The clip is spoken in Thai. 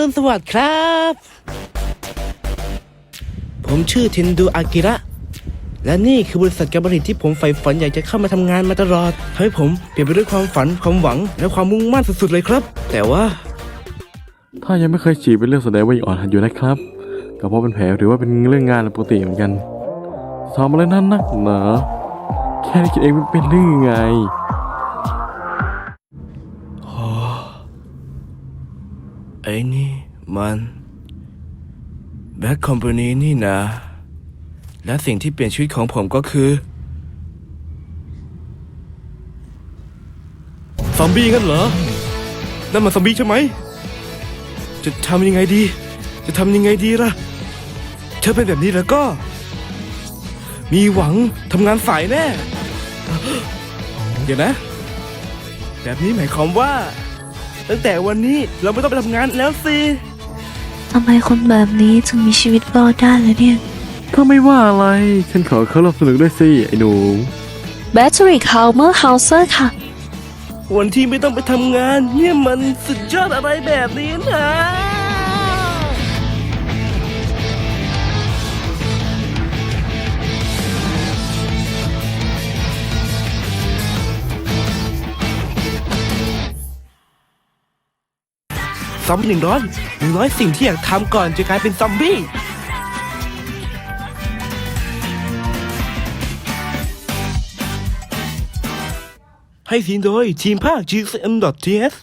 รุณสวัสดิ์ครับ ผมชื่อเทนดูอากิระ และนี่คือบริษัทการผลิตที่ผมใฝ่ฝันอยากจะเข้ามาทำงานมาตลอดทำให้ผมเปลี่ยนไปด้วยความฝันความหวังและความมุ่งมั่นสุดๆเลยครับ แต่ว่า ถ้ายังไม่เคยฉีดเป็นเรื่องแสดงว่ายังอ่อนหัดอยู่นะครับก็เพราะเป็นแผลหรือว่าเป็นเรื่องงานปกติเหมือนกันทำอะไรนั่นนักหนาแค่ได้คิดเองเป็นเรื่องยังไง ไอ้นี่มันแบ็คคอมพานีนี่นะ และสิ่งที่เปลี่ยนชีวิตของผมก็คือ ซอมบี้กันเหรอ นั่นมันซอมบี้ใช่ไหม จะทำยังไงดี จะทำยังไงดีล่ะถ้าเป็นแบบนี้แล้วก็ มีหวังทำงานสายแน่ เดี๋ยวนะ แบบนี้หมายความว่า ตั้งแต่วันนี้เราไม่ต้องไปทำงานแล้วสิ ทำไมคนแบบนี้ถึงมีชีวิตรอดได้เลยเนี่ย ก็ไม่ว่าอะไร ฉันขอเข้าร่วมสนุกด้วยสิ ไอ้หนู Battery Calmer Hauser ค่ะ วันที่ไม่ต้องไปทำงาน เนี่ยมันสุดยอดอะไรแบบนี้นะ ซอมบี้หนึ่งร้อยหนึ่งร้อยสิ่งที่อยากทำก่อนจะกลายเป็นซอมบี้ให้ทีมโดยทีมภาค GCM.TS